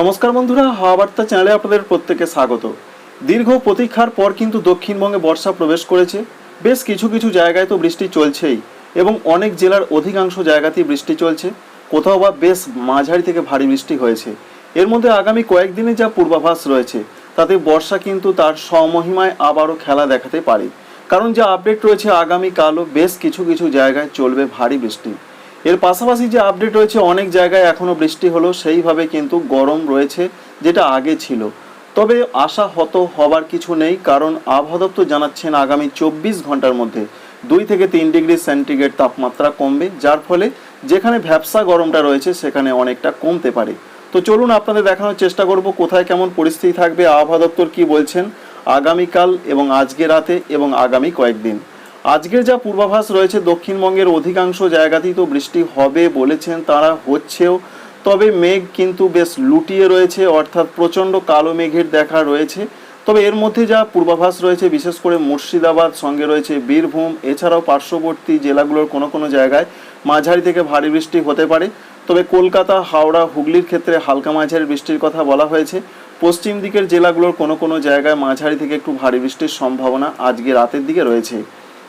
নমস্কার বন্ধুরা হাওয়া বার্তা চ্যানেলে আপনাদের প্রত্যেকে স্বাগত। দীর্ঘ প্রতীক্ষার পর কিন্তু দক্ষিণবঙ্গে বর্ষা প্রবেশ করেছে। বেশ কিছু কিছু জায়গায় তো বৃষ্টি চলছেই এবং অনেক জেলার অধিকাংশ জায়গাতেই বৃষ্টি চলছে। কোথাও বা বেশ মাঝারি থেকে ভারী বৃষ্টি হয়েছে। এর মধ্যে আগামী কয়েকদিনে যা পূর্বাভাস রয়েছে, তাতে বর্ষা কিন্তু তার স্বমহিমায় আবারও খেলা দেখাতে পারে। কারণ যা আপডেট রয়েছে, আগামীকালও বেশ কিছু কিছু জায়গায় চলবে ভারী বৃষ্টি। এর পাশাপাশি যে আপডেট রয়েছে, অনেক জায়গায় এখনও বৃষ্টি হলো, সেইভাবে কিন্তু গরম রয়েছে যেটা আগে ছিল। তবে আশা হত হবার কিছু নেই, কারণ আবহাওয়া দপ্তর জানাচ্ছেন আগামী চব্বিশ ঘণ্টার মধ্যে দুই থেকে তিন ডিগ্রি সেন্টিগ্রেড তাপমাত্রা কমবে, যার ফলে যেখানে ভ্যাবসা গরমটা রয়েছে, সেখানে অনেকটা কমতে পারে। তো চলুন আপনাদের দেখানোর চেষ্টা করব, কোথায় কেমন পরিস্থিতি থাকবে, আবহাওয়া দপ্তর কী বলছেন আগামীকাল এবং আজকে রাতে এবং আগামী কয়েকদিন। আজকের যা পূর্বাভাস রয়েছে দক্ষিণবঙ্গের অধিকাংশ জায়গাতেই তো বৃষ্টি হবে বলেছেন তারা, হচ্ছেও। তবে মেঘ কিন্তু বেশ লুটিয়ে রয়েছে, অর্থাৎ প্রচণ্ড কালো মেঘের দেখা রয়েছে। তবে এর মধ্যে যা পূর্বাভাস রয়েছে, বিশেষ করে মুর্শিদাবাদ সঙ্গে রয়েছে বীরভূম, এছাড়াও পার্শ্ববর্তী জেলাগুলোর কোনো কোনো জায়গায় মাঝারি থেকে ভারী বৃষ্টি হতে পারে। তবে কলকাতা, হাওড়া, হুগলির ক্ষেত্রে হালকা মাঝারি বৃষ্টির কথা বলা হয়েছে। পশ্চিম দিকের জেলাগুলোর কোনো কোনো জায়গায় মাঝারি থেকে একটু ভারী বৃষ্টির সম্ভাবনা আজকে রাতের দিকে রয়েছে।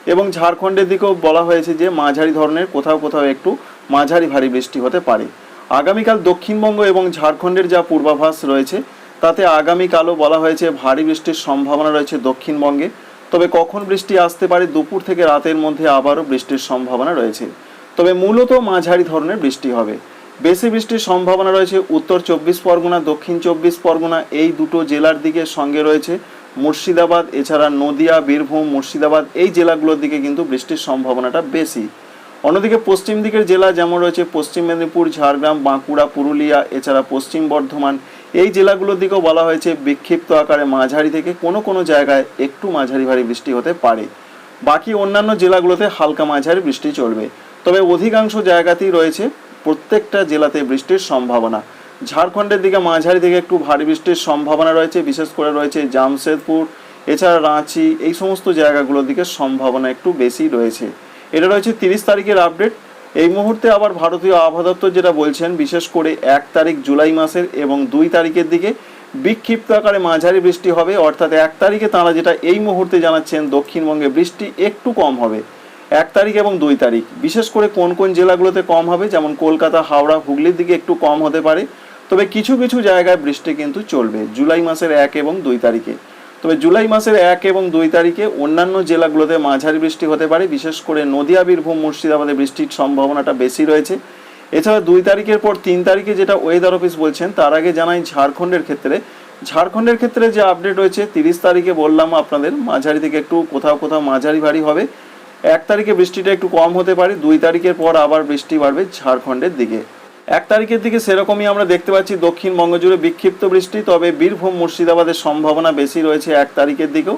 এবং ঝাড়খণ্ডের দিকেও বলা হয়েছে যে মাঝারি ধরনের কোথাও কোথাও একটু মাঝারি ভারী বৃষ্টি হতে পারে। আগামীকাল দক্ষিণবঙ্গ এবং ঝাড়খণ্ডের যা পূর্বাভাস রয়েছে, তাতে আগামীকালও বলা হয়েছে ভারী বৃষ্টির সম্ভাবনা রয়েছে দক্ষিণবঙ্গে। তবে কখন বৃষ্টি আসতে পারে, দুপুর থেকে রাতের মধ্যে আবারও বৃষ্টির সম্ভাবনা রয়েছে। তবে মূলত মাঝারি ধরনের বৃষ্টি হবে। বেশি বৃষ্টির সম্ভাবনা রয়েছে উত্তর চব্বিশ পরগনা, দক্ষিণ চব্বিশ পরগনা, এই দুটো জেলার দিকে সঙ্গে রয়েছে মুর্শিদাবাদ, এছাড়া নদিয়া, বীরভূম, মুর্শিদাবাদ, এই জেলাগুলোর দিকে কিন্তু বৃষ্টির সম্ভাবনাটা বেশি। অন্যদিকে পশ্চিম দিকের জেলা যেমন রয়েছে, পশ্চিম মেদিনীপুর, ঝাড়গ্রাম, বাঁকুড়া, পুরুলিয়া, এছাড়া পশ্চিম বর্ধমান, এই জেলাগুলোর দিকেও বলা হয়েছে বিক্ষিপ্ত আকারে মাঝারি থেকে কোনো কোনো জায়গায় একটু মাঝারি ভারী বৃষ্টি হতে পারে। বাকি অন্যান্য জেলাগুলোতে হালকা মাঝারি বৃষ্টি চলবে। তবে অধিকাংশ জায়গাতেই রয়েছে প্রত্যেকটা জেলাতে বৃষ্টির সম্ভাবনা। ঝাড়খণ্ডের দিকে, মাঝারি থেকে একটু ভারী বৃষ্টির সম্ভাবনা রয়েছে, বিশেষ করে রয়েছে জামশেদপুর, এছাড়া রাঁচি, এই সমস্ত জায়গাগুলোর দিকে সম্ভাবনা একটু বেশি রয়েছে। এটা রয়েছে তিরিশ তারিখের আপডেট। এই মুহূর্তে আবার ভারতীয় আবহাওয়া দপ্তর যেটা বলছেন, বিশেষ করে এক তারিখ জুলাই মাসের এবং দুই তারিখের দিকে বিক্ষিপ্ত আকারে মাঝারি বৃষ্টি হবে। অর্থাৎ এক তারিখে তারা যেটা এই মুহূর্তে জানাচ্ছেন, দক্ষিণবঙ্গে বৃষ্টি একটু কম হবে। এক তারিখ এবং দুই তারিখ। বিশেষ করে কোন কোন জেলাগুলোতে কম হবে, যেমন কলকাতা, হাওড়া, হুগলির দিকে একটু কম হতে পারে। তবে কিছু কিছু জায়গায় বৃষ্টি কিন্তু চলবে, জুলাই মাসের এক এবং দুই তারিখে। তবে জুলাই মাসের এক এবং দুই তারিখে অন্যান্য জেলাগুলোতে মাঝারি বৃষ্টি হতে পারে, বিশেষ করে নদিয়া, বীরভূম, মুর্শিদাবাদে বৃষ্টির সম্ভাবনাটা বেশি রয়েছে। এছাড়া দুই তারিখের পর তিন তারিখে যেটা ওয়েদার অফিস বলছেন, তার আগে জানাই ঝাড়খণ্ডের ক্ষেত্রে। ঝাড়খণ্ডের ক্ষেত্রে যে আপডেট রয়েছে, তিরিশ তারিখে বললাম আপনাদের, মাঝারি থেকে একটু কোথাও কোথাও মাঝারি ভারী হবে। এক তারিখে বৃষ্টিটা একটু কম হতে পারে, দুই তারিখের পর আবার বৃষ্টি বাড়বে ঝাড়খণ্ডের দিকে। এক তারিখের দিকে সেরকমই আমরা দেখতে পাচ্ছি দক্ষিণবঙ্গ জুড়ে বিক্ষিপ্ত বৃষ্টি, তবে বীরভূম, মুর্শিদাবাদের সম্ভাবনা বেশি রয়েছে এক তারিখের দিকেও।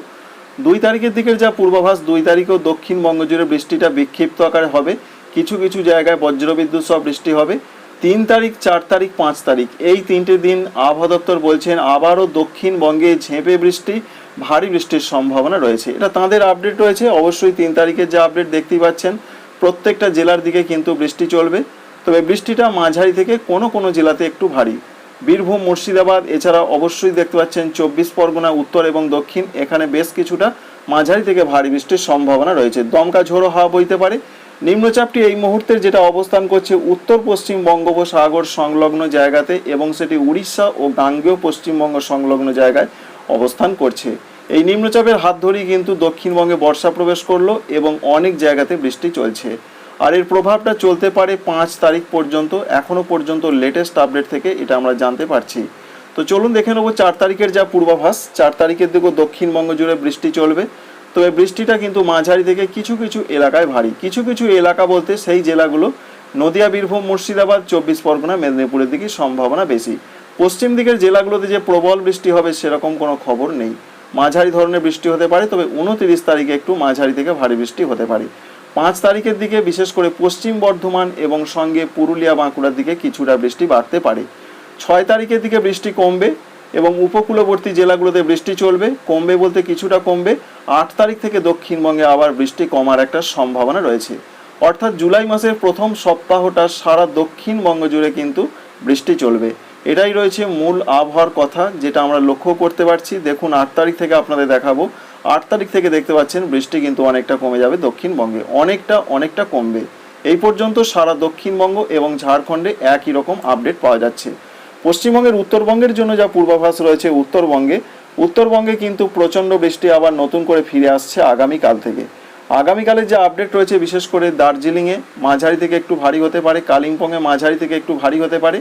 দুই তারিখের দিকের যা পূর্বাভাস, দুই তারিখেও দক্ষিণবঙ্গ জুড়ে বৃষ্টিটা বিক্ষিপ্ত আকারে হবে। কিছু কিছু জায়গায় বজ্রবিদ্যুৎ সহ বৃষ্টি হবে। তিন তারিখ, চার তারিখ, পাঁচ তারিখ, এই তিনটে দিন আবহাওয়া দপ্তর বলছেন আবারও দক্ষিণবঙ্গে ঝেঁপে বৃষ্টি। ভারী বৃষ্টির সম্ভাবনা রয়েছে। এটা তাঁদের আপডেট রয়েছে। অবশ্যই তিন তারিখের যে আপডেট দেখতেই পাচ্ছেন, প্রত্যেকটা জেলার দিকে কিন্তু বৃষ্টি চলবে। তবে বৃষ্টিটা মাঝারি থেকে কোনো কোনো জেলাতে একটু ভারী। বীরভূম, মুর্শিদাবাদ, এছাড়া অবশ্যই দেখতে পাচ্ছেন চব্বিশ পরগনা, উত্তর এবং দক্ষিণ। এখানে বেশ কিছুটা মাঝারি থেকে ভারী বৃষ্টির সম্ভাবনা রয়েছে। দমকা ঝোড়ো হাওয়া বইতে পারে। নিম্নচাপটি এই মুহূর্তের যেটা অবস্থান করছে, উত্তর পশ্চিম বঙ্গোপসাগর সংলগ্ন জায়গাতে এবং সেটি উড়িষ্যা ও গাঙ্গেয় পশ্চিমবঙ্গ সংলগ্ন জায়গায় অবস্থান করছে। এই নিম্নচাপের হাত ধরেই কিন্তু দক্ষিণবঙ্গে বর্ষা প্রবেশ করল এবং অনেক জায়গাতে বৃষ্টি চলছে। আর এর প্রভাবটা চলতে পারে পাঁচ তারিখ পর্যন্ত, এখনও পর্যন্ত লেটেস্ট আপডেট থেকে এটা আমরা জানতে পারছি। তো চলুন দেখে নেব চার তারিখের যা পূর্বাভাস। চার তারিখের দিকেও দক্ষিণবঙ্গ জুড়ে বৃষ্টি চলবে। তবে বৃষ্টিটা কিন্তু মাঝারি থেকে কিছু কিছু এলাকায় ভারী। কিছু কিছু এলাকা বলতে সেই জেলাগুলো নদিয়া, বীরভূম, মুর্শিদাবাদ, চব্বিশ পরগনা, মেদিনীপুরের দিকে সম্ভাবনা বেশি। পশ্চিম দিকের জেলাগুলোতে যে প্রবল বৃষ্টি হবে সেরকম কোনো খবর নেই। মাঝারি ধরনের বৃষ্টি হতে পারে, তবে উনতিরিশ তারিখে একটু মাঝারি থেকে ভারী বৃষ্টি হতে পারে। পাঁচ তারিখের দিকে বিশেষ করে পশ্চিম বর্ধমান এবং সঙ্গে পুরুলিয়া বাঁকুড়ার দিকে কিছুটা বৃষ্টি বাড়তে পারে। ছয় তারিখের দিকে বৃষ্টি কমবে এবং উপকূলবর্তী জেলাগুলোতে বৃষ্টি চলবে, কমবে বলতে কিছুটা কমবে। আট তারিখ থেকে দক্ষিণবঙ্গে আবার বৃষ্টি কমার একটা সম্ভাবনা রয়েছে। অর্থাৎ জুলাই মাসের প্রথম সপ্তাহটা সারা দক্ষিণবঙ্গ জুড়ে কিন্তু বৃষ্টি চলবে। এটাই রয়েছে মূল আবহাওয়ার কথা, যেটা আমরা লক্ষ্য করতে পারছি। দেখুন, আট তারিখ থেকে আপনাদের দেখাবো। আট তারিখ থেকে দেখতে পাচ্ছেন, বৃষ্টি কিন্তু অনেকটা কমে যাবে দক্ষিণবঙ্গে। অনেকটা অনেকটা কমবে। এই পর্যন্ত সারা দক্ষিণবঙ্গ এবং ঝাড়খণ্ডে একই রকম আপডেট পাওয়া যাচ্ছে। পশ্চিমবঙ্গের উত্তরবঙ্গের জন্য যা পূর্বাভাস রয়েছে উত্তরবঙ্গে উত্তরবঙ্গে কিন্তু প্রচণ্ড বৃষ্টি আবার নতুন করে ফিরে আসছে আগামীকাল থেকে। আগামীকালের যে আপডেট রয়েছে, বিশেষ করে দার্জিলিংয়ে, মাঝারি থেকে একটু ভারী হতে পারে, কালিম্পংয়ে মাঝারি থেকে একটু ভারী হতে পারে।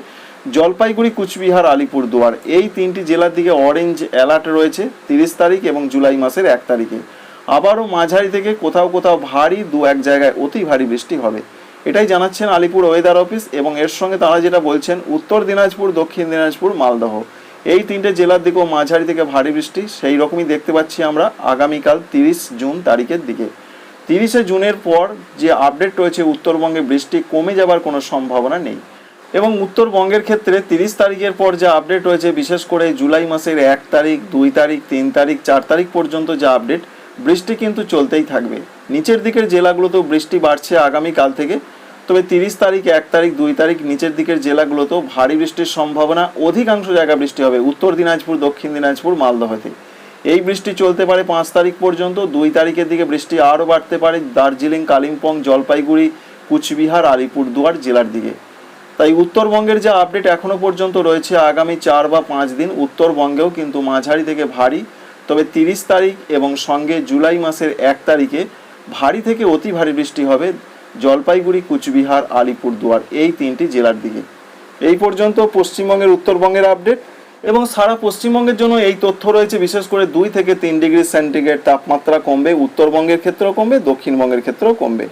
জলপাইগুড়ি, কুচবিহার, আলিপুরদুয়ার এই তিনটি জেলার দিকে অরেঞ্জ অ্যালার্ট রয়েছে তিরিশ তারিখ এবং জুলাই মাসের এক তারিখে। আবারও মাঝারি থেকে কোথাও কোথাও ভারী দু এক জায়গায় অতি ভারী বৃষ্টি হবে। এটাই জানাচ্ছেন আলিপুর ওয়েদার অফিস এবং এর সঙ্গে তারা যেটা বলছেন, উত্তর দিনাজপুর, দক্ষিণ দিনাজপুর, মালদহ। এই তিনটে জেলার দিকেও মাঝারি থেকে ভারী বৃষ্টি, সেই রকমই দেখতে পাচ্ছি আমরা আগামীকাল তিরিশ জুন তারিখের দিকে। তিরিশে জুনের পর যে আপডেট রয়েছে উত্তরবঙ্গে, বৃষ্টি কমে যাবার কোনো সম্ভাবনা নেই। এবং উত্তরবঙ্গের ক্ষেত্রে তিরিশ তারিখের পর যা আপডেট হয়েছে বিশেষ করে জুলাই মাসের এক তারিখ, দুই তারিখ, তিন তারিখ, চার তারিখ পর্যন্ত যা আপডেট বৃষ্টি কিন্তু চলতেই থাকবে। নিচের দিকের জেলাগুলোতেও বৃষ্টি বাড়ছে আগামীকাল থেকে, তবে তিরিশ তারিখ, এক তারিখ, দুই তারিখ নিচের দিকের জেলাগুলোতেও ভারী বৃষ্টির সম্ভাবনা, অধিকাংশ জায়গা বৃষ্টি হবে। উত্তর দিনাজপুর, দক্ষিণ দিনাজপুর, মালদহতে। এই বৃষ্টি চলতে পারে পাঁচ তারিখ পর্যন্ত, দুই তারিখের দিকে বৃষ্টি আরও বাড়তে পারে দার্জিলিং, কালিম্পং, জলপাইগুড়ি, কুচবিহার, আলিপুরদুয়ার জেলার দিকে। তাই উত্তরবঙ্গের যে আপডেট এখনও পর্যন্ত রয়েছে, আগামী চার বা পাঁচ দিন উত্তরবঙ্গেও কিন্তু মাঝারি থেকে ভারী। তবে তিরিশ তারিখ এবং সঙ্গে জুলাই মাসের এক তারিখে ভারী থেকে অতি ভারী বৃষ্টি হবে জলপাইগুড়ি, কুচবিহার, আলিপুরদুয়ার, এই তিনটি জেলার দিকে। এই পর্যন্ত পশ্চিমবঙ্গের উত্তরবঙ্গের আপডেট এবং সারা পশ্চিমবঙ্গের জন্য এই তথ্য রয়েছে, বিশেষ করে দুই থেকে তিন ডিগ্রি সেন্টিগ্রেড তাপমাত্রা কমবে, উত্তরবঙ্গের ক্ষেত্রেও কমবে, দক্ষিণবঙ্গের ক্ষেত্রেও কমবে।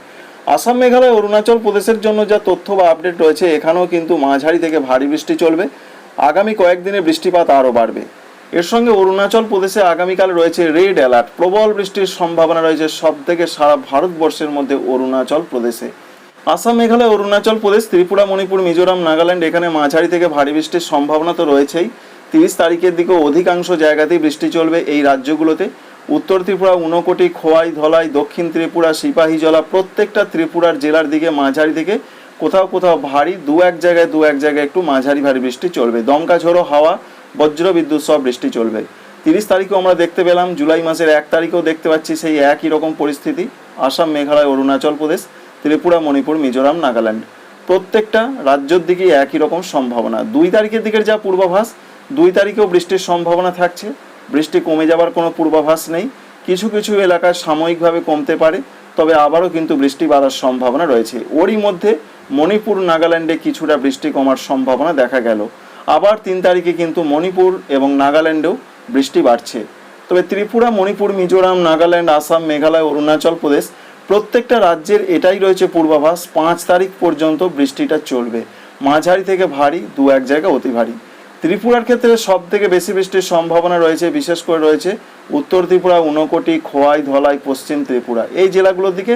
আসাম মেঘালয়, অরুণাচল প্রদেশের জন্য যা তথ্য বা আপডেট রয়েছে, এখানেও কিন্তু মাঝারি থেকে ভারী বৃষ্টি চলবে। আগামী কয়েকদিনে বৃষ্টিপাত আরও বাড়বে। এর সঙ্গে অরুণাচল প্রদেশে আগামীকাল রয়েছে রেড অ্যালার্ট। প্রবল বৃষ্টির সম্ভাবনা রয়েছে সব থেকে সারা ভারতবর্ষের মধ্যে অরুণাচল প্রদেশে। আসাম মেঘালয়, অরুণাচল প্রদেশ, ত্রিপুরা, মণিপুর, মিজোরাম, নাগাল্যান্ড এখানে মাঝারি থেকে ভারী বৃষ্টির সম্ভাবনা তো রয়েছেই। তিরিশ তারিখের দিকেও অধিকাংশ জায়গাতেই বৃষ্টি চলবে এই রাজ্যগুলোতে। উত্তর ত্রিপুরা উনকোটি খোয়াই ধলাই দক্ষিণ ত্রিপুরা সিপাহীজলা প্রত্যেকটা ত্রিপুরার জেলার দিকে মাঝারি থেকে কোথাও কোথাও ভারী, দু এক জায়গায় দু এক জায়গায় একটু মাঝারি ভারী বৃষ্টি চলবে। দমকা ঝোড়ো, হাওয়া, বজ্র বিদ্যুৎ সব বৃষ্টি চলবে। তিরিশ তারিখেও আমরা দেখতে পেলাম, জুলাই মাসের এক তারিখেও দেখতে পাচ্ছি সেই একই রকম পরিস্থিতি, আসাম, মেঘালয়, অরুণাচল প্রদেশ, ত্রিপুরা, মণিপুর, মিজোরাম, নাগাল্যান্ড। প্রত্যেকটা রাজ্যের দিকেই একই রকম সম্ভাবনা। দুই তারিখের দিকের যা পূর্বাভাস, দুই তারিখেও বৃষ্টির সম্ভাবনা থাকছে। বৃষ্টি কমে যাবার কোনো পূর্বাভাস নেই। কিছু কিছু এলাকায় সাময়িকভাবে কমতে পারে, তবে আবারও কিন্তু বৃষ্টি বাড়ার সম্ভাবনা রয়েছে। ওরই মধ্যে মণিপুর, নাগাল্যান্ডে কিছুটা বৃষ্টি কমার সম্ভাবনা দেখা গেল। আবার তিন তারিখে কিন্তু মণিপুর এবং নাগাল্যান্ডেও বৃষ্টি বাড়ছে। তবে ত্রিপুরা, মণিপুর, মিজোরাম, নাগাল্যান্ড, আসাম, মেঘালয়, অরুণাচল প্রদেশ প্রত্যেকটা রাজ্যের এটাই রয়েছে পূর্বাভাস। পাঁচ তারিখ পর্যন্ত বৃষ্টিটা চলবে। মাঝারি থেকে ভারী দু এক জায়গা অতি ভারী। ত্রিপুরার ক্ষেত্রে সব থেকে বেশি বৃষ্টির সম্ভাবনা রয়েছে, বিশেষ করে রয়েছে উত্তর ত্রিপুরা, ঊনকোটি, খোয়াই, ধলাই, পশ্চিম ত্রিপুরা। এই জেলাগুলোর দিকে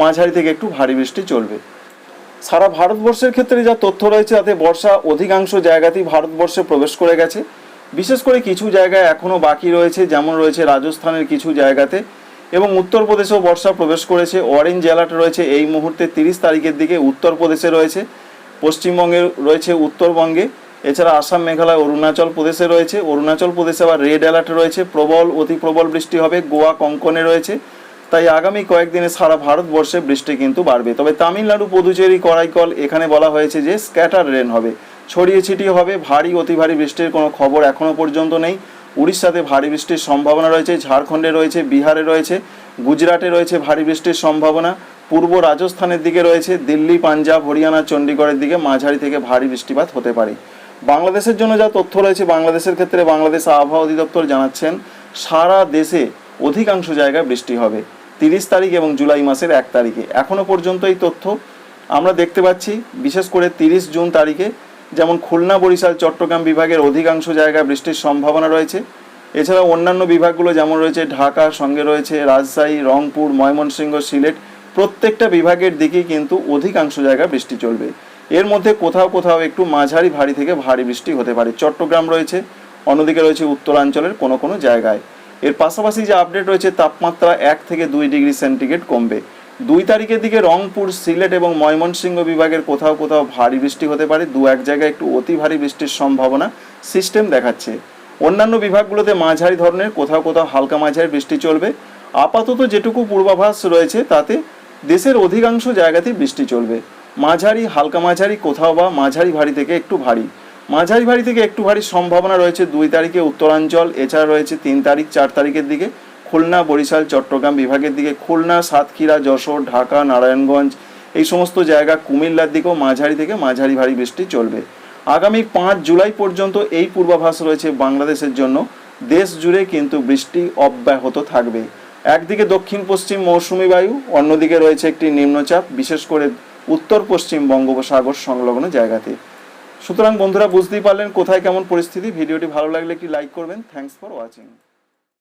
মাঝারি থেকে একটু ভারী বৃষ্টি চলবে। সারা ভারতবর্ষের ক্ষেত্রে যা তথ্য রয়েছে, তাতে বর্ষা অধিকাংশ জায়গাতেই ভারতবর্ষে প্রবেশ করে গেছে। বিশেষ করে কিছু জায়গায় এখনও বাকি রয়েছে, যেমন রয়েছে রাজস্থানের কিছু জায়গাতে। এবং উত্তরপ্রদেশেও বর্ষা প্রবেশ করেছে। অরেঞ্জ জেলাটা রয়েছে এই মুহূর্তে তিরিশ তারিখের দিকে, উত্তরপ্রদেশে রয়েছে, পশ্চিমবঙ্গে রয়েছে উত্তরবঙ্গে। এছাড়া আসাম, মেঘালয়, অরুণাচল প্রদেশে রয়েছে। অরুণাচল প্রদেশে আবার রেড অ্যালার্ট রয়েছে। প্রবল, অতি প্রবল বৃষ্টি হবে। গোয়া, কঙ্কনে রয়েছে। তাই আগামী কয়েকদিনে সারা ভারতবর্ষে বৃষ্টি কিন্তু বাড়বে। তবে তামিলনাড়ু, পুদুচেরি, করাইকল এখানে বলা হয়েছে যে স্ক্যাটার রেন হবে। ছড়িয়ে ছিটিয়ে হবে। ভারী, অতি ভারী বৃষ্টির কোনো খবর এখনও পর্যন্ত নেই। উড়িষ্যাতে ভারী বৃষ্টির সম্ভাবনা রয়েছে। ঝাড়খণ্ডে রয়েছে, বিহারে রয়েছে, গুজরাটে রয়েছে ভারী বৃষ্টির সম্ভাবনা। পূর্ব রাজস্থানের দিকে রয়েছে, দিল্লি, পাঞ্জাব, হরিয়ানা চণ্ডীগড়ের দিকে মাঝারি থেকে ভারী বৃষ্টিপাত হতে পারে। বাংলাদেশের জন্য যা তথ্য রয়েছে, বাংলাদেশের ক্ষেত্রে বাংলাদেশ আবহাওয়া অধিদপ্তর জানাচ্ছেন, সারা দেশে অধিকাংশ জায়গায় বৃষ্টি হবে। তিরিশ তারিখ এবং জুলাই মাসের এক তারিখে। এখনও পর্যন্ত এই তথ্য আমরা দেখতে পাচ্ছি, বিশেষ করে তিরিশ জুন তারিখে। যেমন খুলনা, বরিশাল, চট্টগ্রাম বিভাগের অধিকাংশ জায়গায় বৃষ্টির সম্ভাবনা রয়েছে। এছাড়া অন্যান্য বিভাগগুলো যেমন রয়েছে, ঢাকা, সঙ্গে রয়েছে রাজশাহী, রংপুর, ময়মনসিংহ, সিলেট, প্রত্যেকটা বিভাগের দিকেই কিন্তু অধিকাংশ জায়গায় বৃষ্টি চলবে। এর মধ্যে কোথাও কোথাও একটু মাঝারি ভারী থেকে ভারী বৃষ্টি হতে পারে। চট্টগ্রাম রয়েছে, অন্যদিকে রয়েছে উত্তরাঞ্চলের কোনো কোনো জায়গায়। এর পাশাপাশি যে আপডেট রয়েছে, তাপমাত্রা এক থেকে দুই ডিগ্রি সেন্টিগ্রেড কমবে। দুই তারিখের দিকে রংপুর, সিলেট এবং ময়মনসিংহ বিভাগের কোথাও কোথাও ভারী বৃষ্টি হতে পারে। দু এক জায়গায় একটু অতি ভারী বৃষ্টির সম্ভাবনা সিস্টেম দেখাচ্ছে। অন্যান্য বিভাগগুলোতে মাঝারি ধরনের, কোথাও কোথাও হালকা মাঝারি বৃষ্টি চলবে। আপাতত যেটুকু পূর্বাভাস রয়েছে, তাতে দেশের অধিকাংশ জায়গাতেই বৃষ্টি চলবে। মাঝারি, হালকা মাঝারি কোথাও বা মাঝারি ভারী থেকে একটু ভারী। মাঝারি ভারী থেকে একটু ভারী সম্ভাবনা রয়েছে দুই তারিখে উত্তরাঞ্চল, এছাড়া রয়েছে তিন তারিখ, চার তারিখের দিকে খুলনা, বরিশাল, চট্টগ্রাম বিভাগের দিকে। খুলনা, সাতক্ষীরা, যশোর, ঢাকা, নারায়ণগঞ্জ, এই সমস্ত জায়গা কুমিল্লার দিকেও মাঝারি থেকে মাঝারি ভারী বৃষ্টি চলবে। আগামী পাঁচ জুলাই পর্যন্ত এই পূর্বাভাস রয়েছে বাংলাদেশের জন্য। দেশ জুড়ে কিন্তু বৃষ্টি অব্যাহত থাকবে। একদিকে দক্ষিণ পশ্চিম মৌসুমি বায়ু, অন্যদিকে রয়েছে একটি নিম্নচাপ, বিশেষ করে উত্তর পশ্চিম বঙ্গোপসাগর সংলগ্ন জায়গাতে। সুতরাং বন্ধুরা বুঝতেই পারলেন কোথায় কেমন পরিস্থিতি। ভিডিওটি ভালো লাগলে একটি লাইক করবেন। Thanks for watching